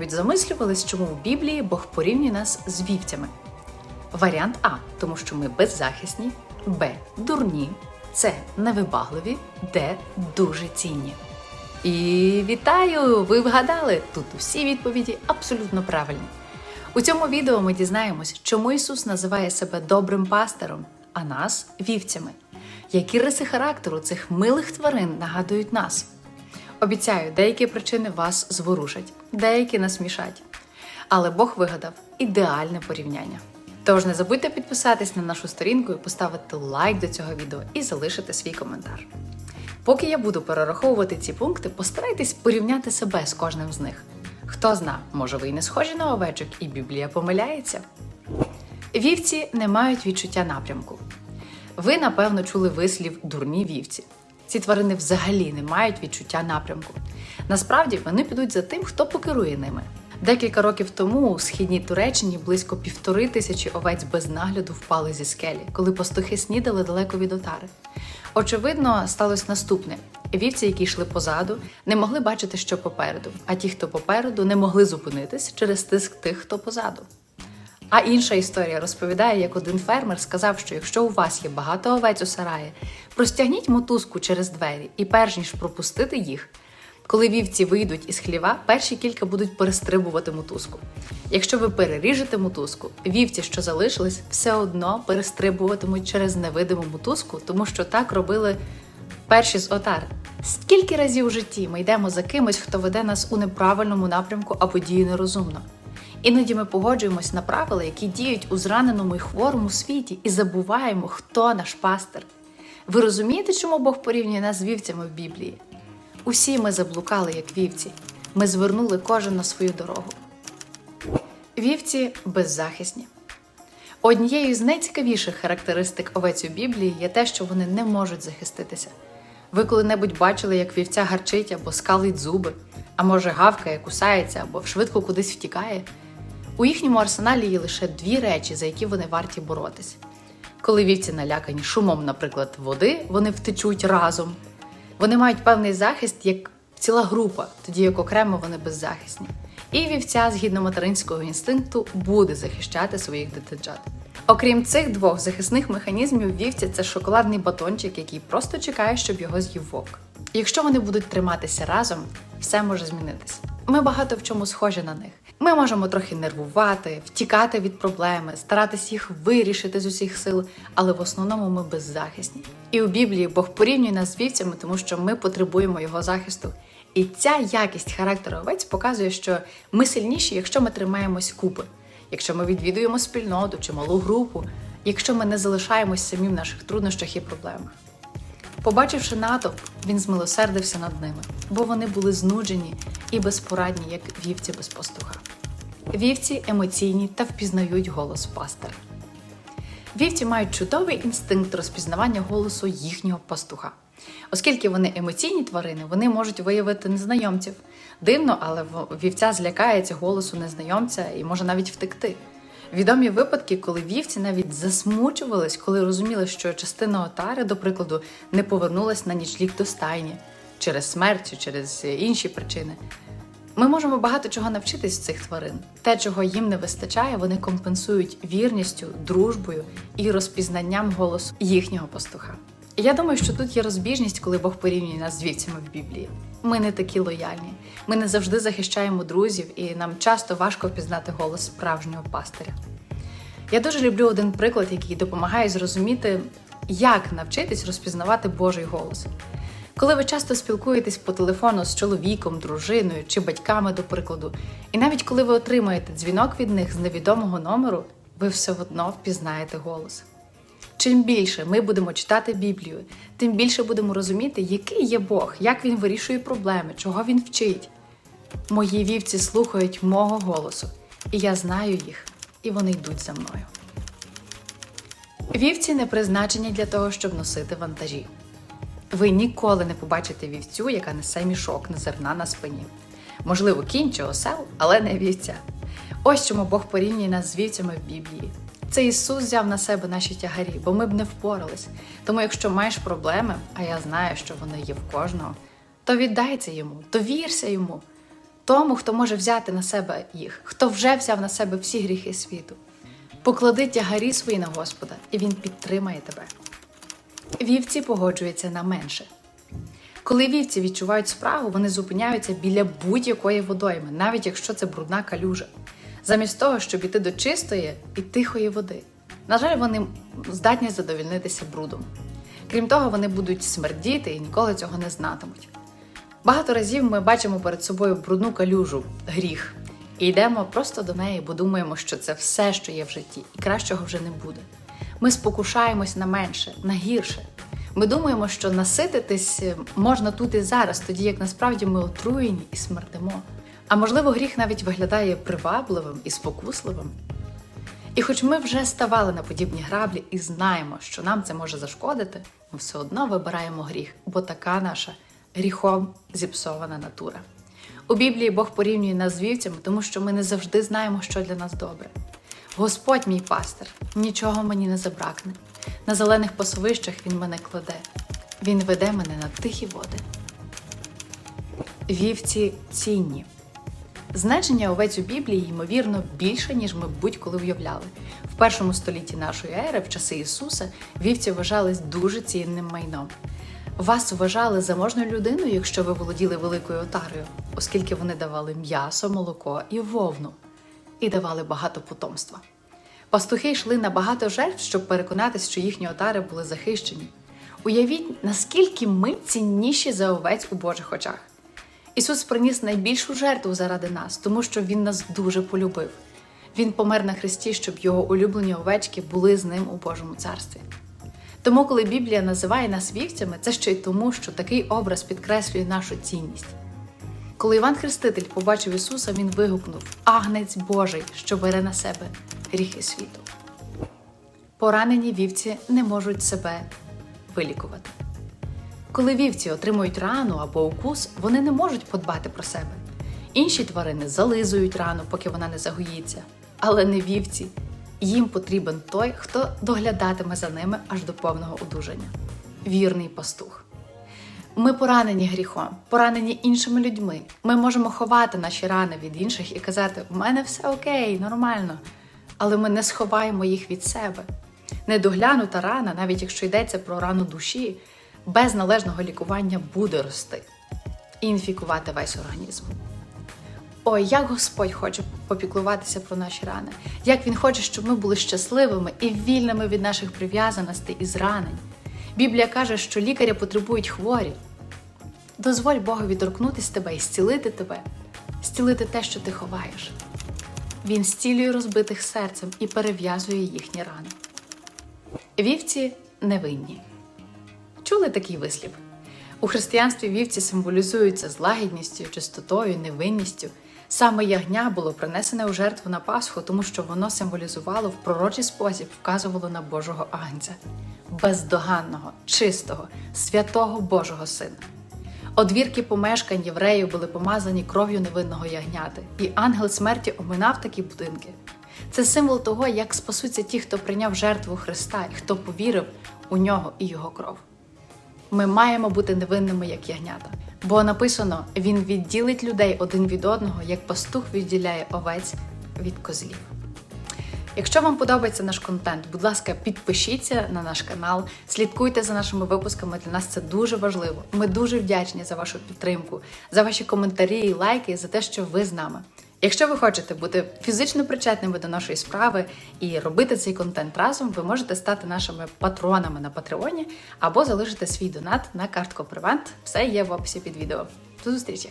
коли-небудь замислювались, чому в Біблії Бог порівнює нас з вівцями? Варіант А, тому що ми беззахисні, Б. Дурні, С. Невибагливі, Д. Дуже цінні. І вітаю! Ви вгадали! Тут усі відповіді абсолютно правильні. У цьому відео ми дізнаємось, чому Ісус називає себе добрим пастором, а нас вівцями. Які риси характеру цих милих тварин нагадують нас? Обіцяю, деякі причини вас зворушать, деякі насмішать. Але Бог вигадав ідеальне порівняння. Тож не забудьте підписатись на нашу сторінку і поставити лайк до цього відео і залишити свій коментар. Поки я буду перераховувати ці пункти, постарайтесь порівняти себе з кожним з них. Хто зна, може ви й не схожі на овечок, і Біблія помиляється. Вівці не мають відчуття напрямку. Ви, напевно, чули вислів дурні вівці. Ці тварини взагалі не мають відчуття напрямку. Насправді вони підуть за тим, хто покерує ними. Декілька років тому у східній Туреччині близько півтори тисячі овець без нагляду впали зі скелі, коли пастухи снідали далеко від отари. Очевидно, сталося наступне: вівці, які йшли позаду, не могли бачити, що попереду, а ті, хто попереду, не могли зупинитись через тиск тих, хто позаду. А інша історія розповідає, як один фермер сказав, що якщо у вас є багато овець у сараї, простягніть мотузку через двері і перш ніж пропустити їх, коли вівці вийдуть із хліва, перші кілька будуть перестрибувати мотузку. Якщо ви переріжете мотузку, вівці, що залишились, все одно перестрибуватимуть через невидиму мотузку, тому що так робили перші з отар. Скільки разів у житті ми йдемо за кимось, хто веде нас у неправильному напрямку або діє нерозумно? Іноді ми погоджуємось на правила, які діють у зраненому і хворому світі, і забуваємо, хто наш пастир. Ви розумієте, чому Бог порівнює нас з вівцями в Біблії? Усі ми заблукали, як вівці. Ми звернули кожен на свою дорогу. Вівці беззахисні. Однією з найцікавіших характеристик овець у Біблії є те, що вони не можуть захиститися. Ви коли-небудь бачили, як вівця гарчить або скалить зуби, а може гавкає, кусається або швидко кудись втікає. У їхньому арсеналі є лише дві речі, за які вони варті боротись. Коли вівці налякані шумом, наприклад, води, вони втечуть разом. Вони мають певний захист як ціла група, тоді як окремо вони беззахисні. І вівця, згідно материнського інстинкту, буде захищати своїх дитинчат. Окрім цих двох захисних механізмів, вівці це шоколадний батончик, який просто чекає, щоб його з'їв вовк. Якщо вони будуть триматися разом, все може змінитися. Ми багато в чому схожі на них. Ми можемо трохи нервувати, втікати від проблеми, старатись їх вирішити з усіх сил, але в основному ми беззахисні. І у Біблії Бог порівнює нас з вівцями, тому що ми потребуємо його захисту. І ця якість характеру овець показує, що ми сильніші, якщо ми тримаємось купи, якщо ми відвідуємо спільноту чи малу групу, якщо ми не залишаємось самі в наших труднощах і проблемах. Побачивши натовп, він змилосердився над ними, бо вони були знуджені і безпорадні, як вівці без пастуха. Вівці емоційні та впізнають голос пастора. Вівці мають чудовий інстинкт розпізнавання голосу їхнього пастуха. Оскільки вони емоційні тварини, вони можуть виявити незнайомців. Дивно, але вівця злякається голосу незнайомця і може навіть втекти. Відомі випадки, коли вівці навіть засмучувались, коли розуміли, що частина отари, до прикладу, не повернулась на нічлік до стайні через смерть, чи через інші причини. Ми можемо багато чого навчитись з цих тварин. Те, чого їм не вистачає, вони компенсують вірністю, дружбою і розпізнанням голосу їхнього пастуха. Я думаю, що тут є розбіжність, коли Бог порівнює нас з вівцями в Біблії. Ми не такі лояльні. Ми не завжди захищаємо друзів, і нам часто важко впізнати голос справжнього пастиря. Я дуже люблю один приклад, який допомагає зрозуміти, як навчитись розпізнавати Божий голос. Коли ви часто спілкуєтесь по телефону з чоловіком, дружиною чи батьками, до прикладу, і навіть коли ви отримаєте дзвінок від них з невідомого номеру, ви все одно впізнаєте голос. Чим більше ми будемо читати Біблію, тим більше будемо розуміти, який є Бог, як він вирішує проблеми, чого він вчить. Мої вівці слухають мого голосу, і я знаю їх, і вони йдуть за мною. Вівці не призначені для того, щоб носити вантажі. Ви ніколи не побачите вівцю, яка несе мішок на зерна на спині. Можливо, кінь чи осел, але не вівця. Ось чому Бог порівнює нас з вівцями в Біблії. Це Ісус взяв на себе наші тягарі, бо ми б не впорались. Тому, якщо маєш проблеми, а я знаю, що вони є в кожного, то віддай це йому, довірся йому. тому, хто може взяти на себе їх, хто вже взяв на себе всі гріхи світу. Поклади тягарі свої на Господа, і Він підтримає тебе. Вівці погоджуються на менше. Коли вівці відчувають спрагу, вони зупиняються біля будь-якої водойми, навіть якщо це брудна калюжа, замість того, щоб іти до чистої і тихої води. На жаль, вони здатні задовільнитися брудом. Крім того, вони будуть смердіти і ніколи цього не знатимуть. Багато разів ми бачимо перед собою брудну калюжу, гріх, і йдемо просто до неї, бо думаємо, що це все, що є в житті, і кращого вже не буде. Ми спокушаємось на менше, на гірше. Ми думаємо, що насититись можна тут і зараз, тоді як насправді ми отруєні і смердимо. А можливо, гріх навіть виглядає привабливим і спокусливим. І хоч ми вже ставали на подібні граблі і знаємо, що нам це може зашкодити, ми все одно вибираємо гріх, бо така наша гріхом зіпсована натура. У Біблії Бог порівнює нас з вівцями, тому що ми не завжди знаємо, що для нас добре. Господь мій пастир, нічого мені не забракне. На зелених пасовищах Він мене кладе. Він веде мене на тихі води. Вівці цінні. Значення овець у Біблії, ймовірно, більше, ніж ми будь-коли уявляли. В першому столітті нашої ери, в часи Ісуса, вівці вважались дуже цінним майном. Вас вважали заможною людиною, якщо ви володіли великою отарою, оскільки вони давали м'ясо, молоко і вовну, і давали багато потомства. Пастухи йшли на багато жертв, щоб переконатися, що їхні отари були захищені. Уявіть, наскільки ми цінніші за овець у Божих очах. Ісус приніс найбільшу жертву заради нас, тому що Він нас дуже полюбив. Він помер на хресті, щоб його улюблені овечки були з ним у Божому царстві. Тому, коли Біблія називає нас вівцями, це ще й тому, що такий образ підкреслює нашу цінність. Коли Іван Хреститель побачив Ісуса, він вигукнув Агнець Божий, що бере на себе гріхи світу. Поранені вівці не можуть себе вилікувати. Коли вівці отримують рану або укус, вони не можуть подбати про себе. Інші тварини зализують рану, поки вона не загоїться. Але не вівці. Їм потрібен той, хто доглядатиме за ними аж до повного одужання. Вірний пастух. Ми поранені гріхом, поранені іншими людьми. Ми можемо ховати наші рани від інших і казати: у мене все окей, нормально. Але ми не сховаємо їх від себе. Недоглянута рана, навіть якщо йдеться про рану душі, без належного лікування буде рости і інфікувати весь організм. Ой, як Господь хоче попіклуватися про наші рани, як Він хоче, щоб ми були щасливими і вільними від наших прив'язаностей і зранень. Біблія каже, що лікаря потребують хворі. Дозволь Богові торкнутися тебе і зцілити тебе, зцілити те, що ти ховаєш. Він зцілює розбитих серцем і перев'язує їхні рани. Вівці невинні. Чули такий вислів? У християнстві вівці символізуються злагідністю, чистотою, невинністю. Саме ягня було принесене у жертву на Пасху, тому що воно символізувало в пророчий спосіб, вказувало на Божого Агнця, бездоганного, чистого, святого Божого Сина. Одвірки помешкань євреїв були помазані кров'ю невинного ягняти, і ангел смерті оминав такі будинки. Це символ того, як спасуться ті, хто прийняв жертву Христа і хто повірив у нього і його кров. Ми маємо бути невинними, як ягнята. Бо написано: Він відділить людей один від одного, як пастух відділяє овець від козлів. Якщо вам подобається наш контент, будь ласка, підпишіться на наш канал, слідкуйте за нашими випусками. Для нас це дуже важливо. Ми дуже вдячні за вашу підтримку, за ваші коментарі і лайки, за те, що ви з нами. Якщо ви хочете бути фізично причетними до нашої справи і робити цей контент разом, ви можете стати нашими патронами на Патреоні або залишити свій донат на картку Привант. Все є в описі під відео. До зустрічі!